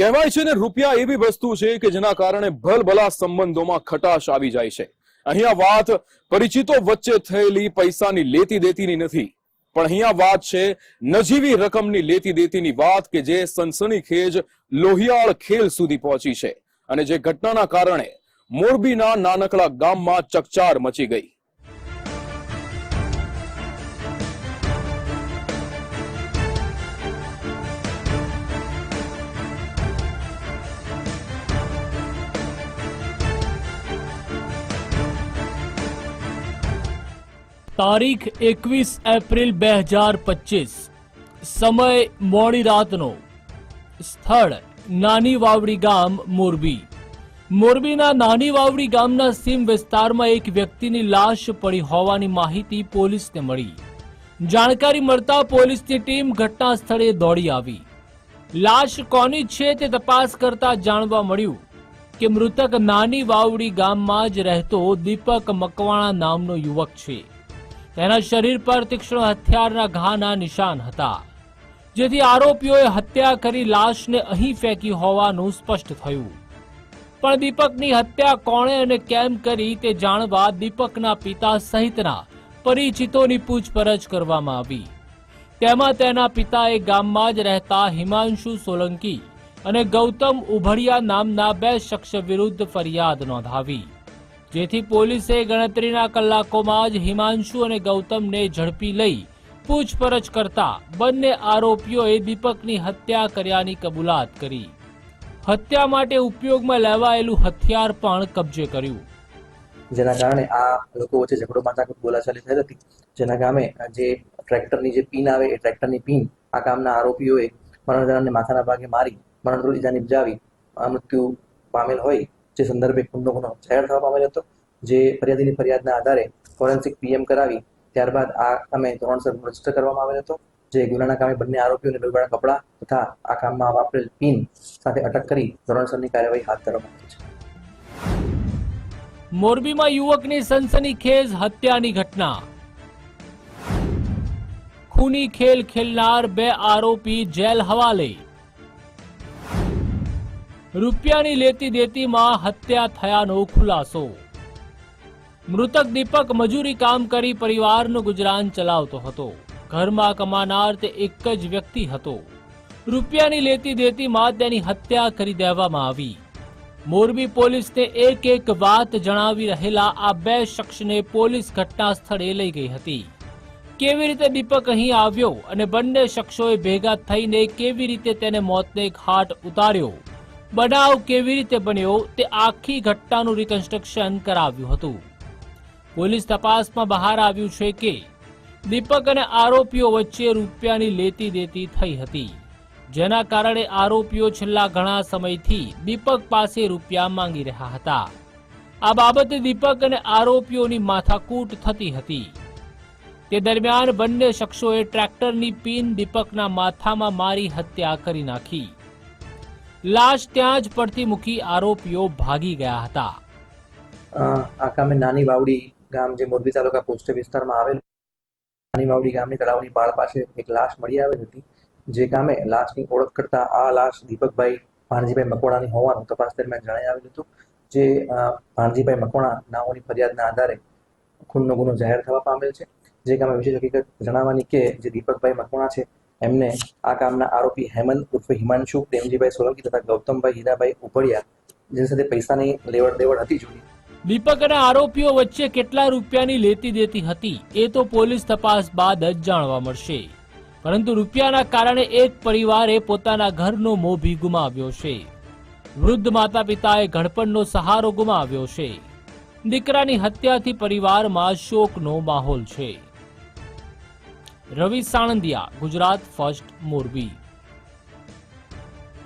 કહેવાય છે ને, રૂપિયા એવી વસ્તુ છે કે જેના કારણે ભલભલા સંબંધોમાં ખટાશ આવી જાય છે. અહીંયા વાત પરિચિતો વચ્ચે થયેલી પૈસાની લેતી દેતીની નથી. પણ અહીંયા વાત છે, નજીવી રકમની લેતી દેતીની વાત કે જે સનસનીખેજ લોહિયાળ ખેલ સુધી પહોંચી છે. અને જે ઘટનાના કારણે મોરબીના નાનકડા ગામમાં ચકચાર મચી ગઈ. તારીખ એકવીસ એપ્રિલ બે હજાર પચીસ. સમય મોડી રાતનો. સ્થળ નાની વાવડી ગામ મોરબી. મોરબીના નાની વાવડી ગામના સીમ વિસ્તારમાં એક વ્યક્તિની લાશ પડી હોવાની માહિતી પોલીસને મળી. જાણકારી મળતા પોલીસની ટીમ ઘટના સ્થળે દોડી આવી. લાશ કોની છે તે તપાસ કરતા જાણવા મળ્યું કે મૃતક નાની વાવડી ગામમાં જ રહેતો દીપક મકવાણા નામનો યુવક છે. તેના શરીર પર તીક્ષ્ણ હથિયારના ઘાના નિશાન હતા, જેથી આરોપીઓએ હત્યા કરી લાશને અહીં ફેંકી હોવાનું સ્પષ્ટ થયું. પણ દીપકની હત્યા કોણે અને કેમ કરી તે જાણવા દીપકના પિતા સહિતના પરિચિતોની પૂછપરછ કરવામાં આવી. તેમાં તેના પિતાએ ગામમાં જ રહેતા હિમાંશુ સોલંકી અને ગૌતમ ઉભડિયા નામના બે શખ્સ વિરુદ્ધ ફરિયાદ નોંધાવી. જેથી પોલીસે ગણતરીના કલાકોમાં જ હિમાંશુ અને ગૌતમને ઝડપી લઈ પૂછપરછ કરતા બંને આરોપીઓએ દીપકની હત્યા કર્યાની કબૂલાત કરી. હત્યા માટે ઉપયોગમાં લેવાયેલું હથિયાર પણ કબજે કર્યું. જેના કારણે આ લોકો વચ્ચે ઝઘડો માથાકૂટ બોલાચાલી થઈ હતી. જેના ગામે જે ટ્રેક્ટરની જે પિન આવે એ ટ્રેક્ટરની પિન આ કામના આરોપીઓએ મરણજનાને માથાના ભાગે મારી મરણ ઇજા નિપજાવી મૃત્યુ પામેલ હોય જે સંદર્ભે ખૂનનો ગુનો જાહેર થવા પામેલ હતો, જે ફરિયાદીની ફરિયાદના આધારે ફોરેન્સિક પીએમ કરાવી ત્યારબાદ આ કામે ધોરણસર રજિસ્ટર કરવામાં આવેલ હતો, જે ગુનાના કામે બંને આરોપીઓને લોહીવાળા કપડાં તથા આ કામમાં વાપરેલ પિન સાથે અટક કરી ધોરણસરની કાર્યવાહી હાથ ધરવામાં આવી છે. મોરબીમાં યુવકની સનસનીખેજ હત્યાની ઘટના. ખૂની ખેલ ખેલનાર બે આરોપી જેલ હવાલે. રૂપિયાની લેતી દેતીમાં હત્યા થયાનો ખુલાસો. મૃતક દીપક મજૂરી કામ કરી પરિવારનું ગુજરાન ચલાવતો હતો. ઘરમાં કમાનાર તે એક જ વ્યક્તિ હતો. રૂપિયાની લેતી દેતીમાં તેની હત્યા કરી દેવામાં આવી. મોરબી પોલીસને એક એક વાત જણાવી રહેલા આ બે શખ્સને પોલીસ ઘટના સ્થળે લઈ ગઈ હતી. કેવી રીતે દીપક અહીં આવ્યો અને બંને શખ્સોએ ભેગા થઈને કેવી રીતે તેને મોતને ઘાટ ઉતાર્યો? બનાવ કેવી રીતે બન્યો તે આખી ઘટનાનું રિકન્સ્ટ્રક્શન કરાવ્યું હતું. પોલીસ તપાસમાં બહાર આવ્યું છે કે દીપક અને આરોપીઓ વચ્ચે રૂપિયાની લેતી દેતી થઈ હતી. જેના કારણે આરોપીઓ છેલ્લા ઘણા સમયથી દીપક પાસે રૂપિયા માંગી રહ્યા હતા. આ બાબતે દીપક અને આરોપીઓની માથાકૂટ થતી હતી. તે દરમિયાન બંને શખ્સોએ ટ્રેક્ટરની પિન દીપકના માથામાં મારી હત્યા કરી નાખી. લાશ ત્યાં જ પડતી મૂકી આરોપીઓ ભાગી ગયા હતા. આ કામે નાની વાવડી ગામ જે મોરબી તાલુકા પોસ્ટ વિસ્તારમાં આવેલું નાની વાવડી ગામની તળાવની પાળ પાસે એક લાશ મળી આવેલ હતી. જે કામે લાશની ઓળખ કરતા આ લાશ દીપકભાઈ ભાણજીભાઈ મકવાણાની હોવાનું તપાસ દરમિયાન જણાઈ આવેલ હતું. જે ભાણજીભાઈ મકવાણા નાઓની ફરિયાદના આધારે ખૂનનો ગુનો જાહેર થવા પામેલ છે. જે કામે વિશેષ હકીકત જણાવવાની કે જે દીપકભાઈ મકવાણા છે એમને આ કામના આરોપી હેમંત ઉર્ફે હિમાંશુ, પ્રેમજીભાઈ સોલંકી તથા ગૌતમભાઈ હીરાભાઈ ઉપડિયા, જેની સાથે પૈસાની લેવડ દેવડ હતી જૂની. દીપક આરોપીઓ વચ્ચે કેટલા રૂપિયાની લેતી દેતી હતી, એ તો પોલીસ તપાસ બાદ જ જાણવા મળશે. પરંતુ રૂપિયાના કારણે એક પરિવારે પોતાના ઘરનો મોભી ગુમાવ્યો છે. વૃદ્ધ માતા પિતાએ ઘડપણનો સહારો ગુમાવ્યો છે. દીકરાની હત્યાથી પરિવારમાં શોકનો માહોલ છે. રવિ સાણંદિયા ગુજરાત ફર્સ્ટ મોરબી.